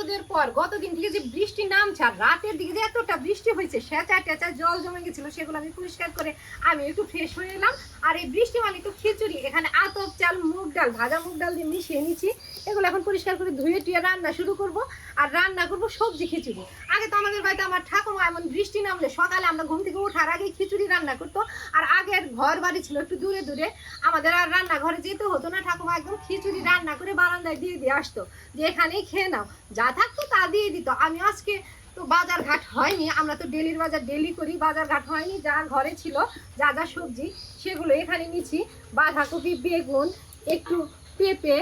রোদের পর গতদিন থেকে যে বৃষ্টি নামছে আর রাতের দিকে যে এতটা বৃষ্টি হয়েছে, সেচা টেচা জল জমে গেছিল, সেগুলো আমি পরিষ্কার করে আমি একটু ফ্রেশ হয়ে এলাম। আর এই বৃষ্টি মানে তো খিচুড়ি, এখানে আতপ চাল, মুগ ডাল, ভাজা মুগ ডাল দিয়ে মিশিয়ে নিচ্ছি। এগুলো এখন পরিষ্কার করে ধুয়ে টুয়ে রান্না শুরু করব। আর রান্না করব সবজি খিচুড়ি। আগে তো আমাদের বাড়িতে আমার ঠাকুমা এমন বৃষ্টি নামলে সকালে আমরা ঘুম থেকে ওঠার আগে খিচুড়ি রান্না করতো। আর আগের ঘর বাড়ি ছিল একটু দূরে দূরে, আমাদের আর রান্নাঘরে যেতে হতো না। ঠাকুমা একদম খিচুড়ি রান্না করে বারান্দায় দিয়ে দিয়ে আসতো। যে এখানেই খেয়ে নাও। যা থাকতো তা দিয়ে দিত। আমি আজকে তো বাজার ঘাট হয়নি, আমরা তো ডেলির বাজার ডেলি করি বাজার ঘাট হয়নি, যা ঘরে ছিল, যা যা সবজি, সেগুলো এখানে নিচ্ছি বাঁধাকপি, বেগুন, একটু পেঁপে,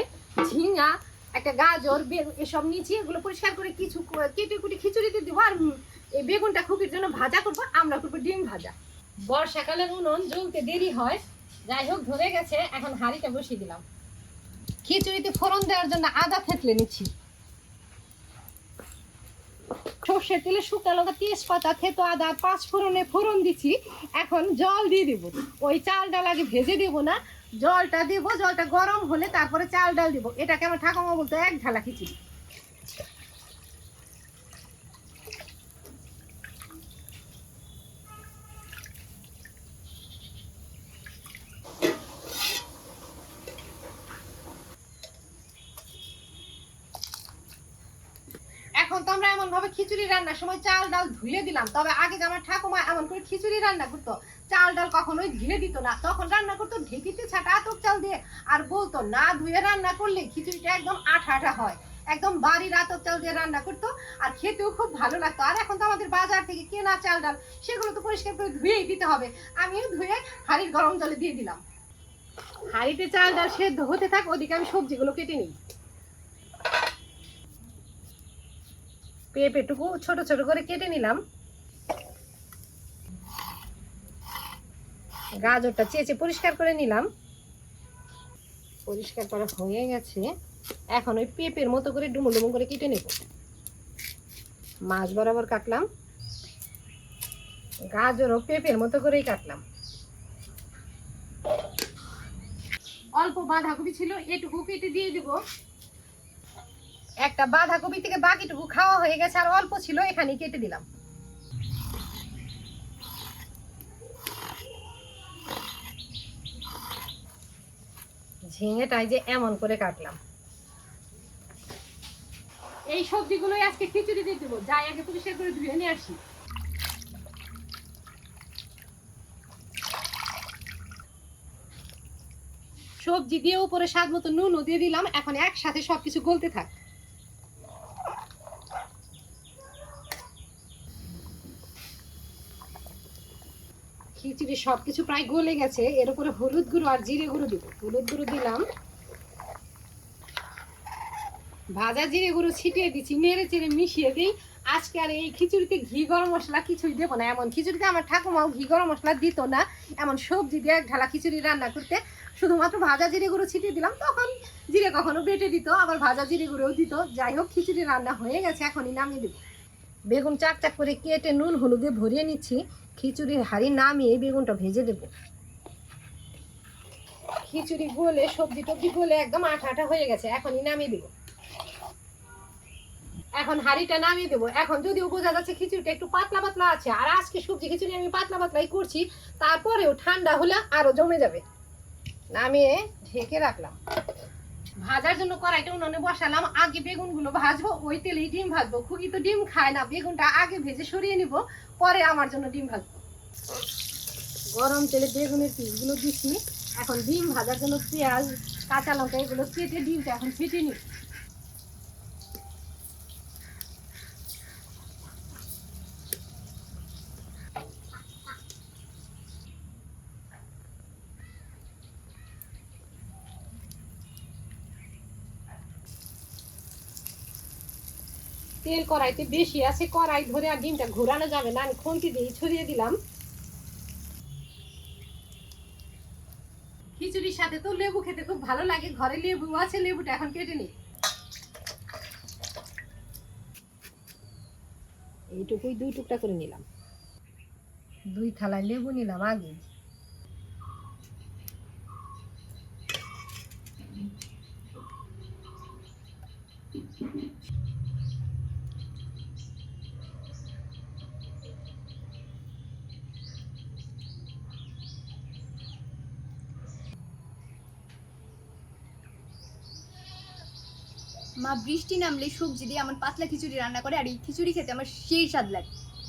ঝিঙা, একটা গাজর, বেগুন, এসব নিয়েছি এগুলো পরিষ্কার করে কিছু কেটে কুটে খিচুড়িতে দেবো আর এই বেগুনটা খুকির জন্য ভাজা করব, আমরা করব ডিম ভাজা। বর্ষাকালে উনুন জ্বলতে দেরি হয়, যাই হোক, ধরে গেছে, এখন হাঁড়িটা বসিয়ে দিলাম। খিচুড়িতে ফোড়ন দেওয়ার জন্য আদা থেতলে নিচ্ছি। সর্ষের তেলে শুকনো লঙ্কা, তেজপাতা, থেতো আদা পাঁচ ফোড়নে ফোড়ন দিচ্ছি এখন জল দিয়ে দেব। ওই চাল ডাল আগে ভেজে দেব না। জলটা দেব, জলটা গরম হলে তারপরে চাল ডাল দেব। এটাকে আমার ঠাকুমা বলতো, এক ঢালা খিচুড়ি। এখন তো আমরা এমন ভাবে খিচুড়ি রান্নার সময় চাল ডাল ধুয়ে দিলাম, তবে আগে যে আমার ঠাকুমা এমন করে খিচুড়ি রান্না করতো, চাল ডাল কখনোই ধুয়ে দিত না। তখন রান্না করতো ঢেকিতে ছাটা আতপ চাল দিয়ে, আর বলতো না ধুয়ে রান্না করলে খিচুড়িটা একদম আঠা আঠা হয়। একদম বাড়ির আতপ চাল দিয়ে রান্না করতো, আর খেতেও খুব ভালো লাগতো। আর এখন তো আমাদের বাজার থেকে কেনা চাল ডাল, সেগুলো তো পরিষ্কার করে ধুয়েই দিতে হবে। আমিও ধুয়ে হাঁড়ির গরম জলে দিয়ে দিলাম। হাঁড়িতে চাল ডাল সেদ্ধ হতে থাক, ওদিকে আমি সবজিগুলো কেটে নিই। পেঁপেটুকু ছোট ছোট করে কেটে নিলাম। গাজরটা চেঁচে পরিষ্কার করে নিলাম। পরিষ্কার করা হয়ে গেছে। এখন ওই পেঁপের মতো করে ডুমো ডুমো করে কেটে নেব। মাছ বরাবর কাটলাম। গাজরও পেঁপের মতো করেই কাটলাম। অল্প বাঁধাকপি ছিল, এটুকু কেটে দিয়ে দিব। একটা বাঁধাকপি থেকে বাকিটুকু খাওয়া হয়ে গেছে, আর অল্প ছিল এখানে কেটে দিলাম। ঝিঙেটাই যে এমন করে কাটলাম। এই সবজিগুলোই আজকে খিচুড়ি দিয়ে দেবো। যাই, আগে পরিষ্কার করে ধুয়ে নিয়ে আসি। সবজি দিয়ে উপরে স্বাদ মতো নুনও দিয়ে দিলাম। এখন একসাথে সবকিছু গলতে থাক। খিচুড়ি সবকিছু প্রায় গলে গেছে, এর উপরে হলুদ গুঁড়ো আর জিরে গুঁড়ো দিব। হলুদ গুঁড়ো দিলাম। ভাজা জিরে গুঁড়ো ছিটিয়ে দিচ্ছি, নেড়ে চেড়ে মিশিয়ে দিই। আজকে আর এই খিচুড়িতে ঘি গরম মশলা কিছুই দেবো না। এমন খিচুড়িতে আমার ঠাকুমাও ঘি গরম মশলা দিত না। এমন সবজি দিয়ে ঢালা খিচুড়ি রান্না করতে শুধুমাত্র ভাজা জিরে গুঁড়ো ছিটিয়ে দিলাম, তখন জিরে কখনো বেটে দিত, আবার ভাজা জিরে গুঁড়োও দিত। যাই হোক, খিচুড়ি রান্না হয়ে গেছে, এখনই নামিয়ে দেবো। বেগুন চাক চাক করে কেটে নুন হলুদে ভরিয়ে নিচ্ছি। খিচুড়ির হাঁড়ি নামিয়ে বেগুনটা ভেজে দেবো। খিচুড়ি গলে, সবজি টবজি গলে একদম আঠা আঠা হয়ে গেছে, এখনই নামিয়ে দেবো। এখন হাঁড়িটা নামিয়ে দেবো। এখন যদিও বোঝা যাচ্ছে খিচুড়িটা একটু পাতলা পাতলা আছে, আর আজকে সবজি খিচুড়ি আমি পাতলা পাতলাই করছি, তারপরেও ঠান্ডা হলে আরও জমে যাবে। নামিয়ে ঢেকে রাখলাম। ভাজার জন্য কড়াইটা উনুনে বসালাম। আগে বেগুনগুলো ভাজবো, ওই তেলেই ডিম ভাজবো। খুকি তো ডিম খায় না, বেগুনটা আগে ভেজে সরিয়ে নিব, পরে আমার জন্য ডিম ভাজবো। গরম তেলে বেগুনের পিসগুলো দিচ্ছি এখন ডিম ভাজার জন্য পেঁয়াজ, কাঁচা লঙ্কা এগুলো কেটে ডিমটা এখন ফেটে নিচ্ছি তেল কড়াইতে বেশি আছে, কড়াই ধরে আর ডিমটা ঘোরানো যাবে না। আমি খুন্তি দিয়ে ছড়িয়ে দিলাম। খিচুড়ির সাথে তো লেবু খেতে খুব ভালো লাগে। ঘরে লেবু আছে, লেবুটা এখন কেটে নি এইটুকুই দুই টুকটা করে নিলাম। দুই থালায় লেবু নিলাম আগে। মা বৃষ্টি নামলে সবজি দিয়ে আমার পাতলা খিচুড়ি রান্না করে আর এই খিচুড়ি খেতে আমার সেই স্বাদ লাগে।